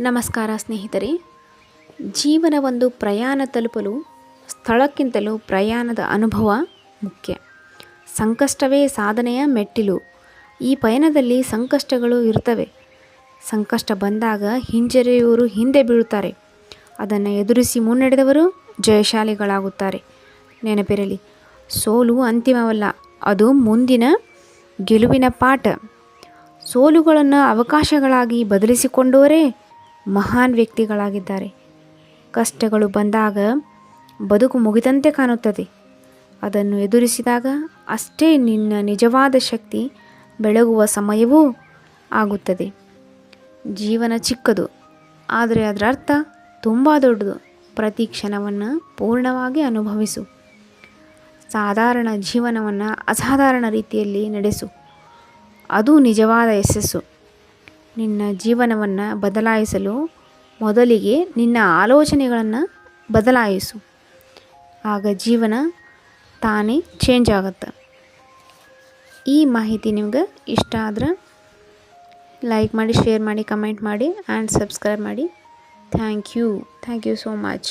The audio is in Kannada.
ನಮಸ್ಕಾರ ಸ್ನೇಹಿತರೆ. ಜೀವನ ಒಂದು ಪ್ರಯಾಣ ತಲುಪಲು, ಸ್ಥಳಕ್ಕಿಂತಲೂ ಪ್ರಯಾಣದ ಅನುಭವ ಮುಖ್ಯ. ಸಂಕಷ್ಟವೇ ಸಾಧನೆಯ ಮೆಟ್ಟಿಲು. ಈ ಪಯಣದಲ್ಲಿ ಸಂಕಷ್ಟಗಳು ಇರ್ತವೆ ಸಂಕಷ್ಟ ಬಂದಾಗ ಹಿಂಜರಿಯುವರು ಹಿಂದೆ ಬೀಳುತ್ತಾರೆ. ಅದನ್ನು ಎದುರಿಸಿ ಮುನ್ನಡೆದವರು ಜಯಶಾಲಿಗಳಾಗುತ್ತಾರೆ. ನೆನಪಿರಲಿ, ಸೋಲು ಅಂತಿಮವಲ್ಲ, ಅದು ಮುಂದಿನ ಗೆಲುವಿನ ಪಾಠ. ಸೋಲುಗಳನ್ನು ಅವಕಾಶಗಳಾಗಿ ಬದಲಿಸಿಕೊಂಡವರೇ ಮಹಾನ್ ವ್ಯಕ್ತಿಗಳಾಗಿದ್ದಾರೆ. ಕಷ್ಟಗಳು ಬಂದಾಗ ಬದುಕು ಮುಗಿದಂತೆ ಕಾಣುತ್ತದೆ. ಅದನ್ನು ಎದುರಿಸಿದಾಗ ಅಷ್ಟೇ ನಿನ್ನ ನಿಜವಾದ ಶಕ್ತಿ ಬೆಳಗುವ ಸಮಯವೂ ಆಗುತ್ತದೆ. ಜೀವನ ಚಿಕ್ಕದು, ಆದರೆ ಅದರ ಅರ್ಥ ತುಂಬ ದೊಡ್ಡದು. ಪ್ರತಿ ಕ್ಷಣವನ್ನು ಪೂರ್ಣವಾಗಿ ಅನುಭವಿಸು. ಸಾಧಾರಣ ಜೀವನವನ್ನು ಅಸಾಧಾರಣ ರೀತಿಯಲ್ಲಿ ನಡೆಸು. ಅದು ನಿಜವಾದ ಯಶಸ್ಸು. ನಿನ್ನ ಜೀವನವನ್ನು ಬದಲಾಯಿಸಲು ಮೊದಲಿಗೆ ನಿನ್ನ ಆಲೋಚನೆಗಳನ್ನು ಬದಲಾಯಿಸು. ಆಗ ಜೀವನ ತಾನೇ ಚೇಂಜ್ ಆಗುತ್ತೆ. ಈ ಮಾಹಿತಿ ನಿಮ್ಗೆ ಇಷ್ಟ ಆದ್ರೆ ಲೈಕ್ ಮಾಡಿ ಶೇರ್ ಮಾಡಿ ಕಮೆಂಟ್ ಮಾಡಿ ಆ್ಯಂಡ್ ಸಬ್ಸ್ಕ್ರೈಬ್ ಮಾಡಿ. Thank you thank you so much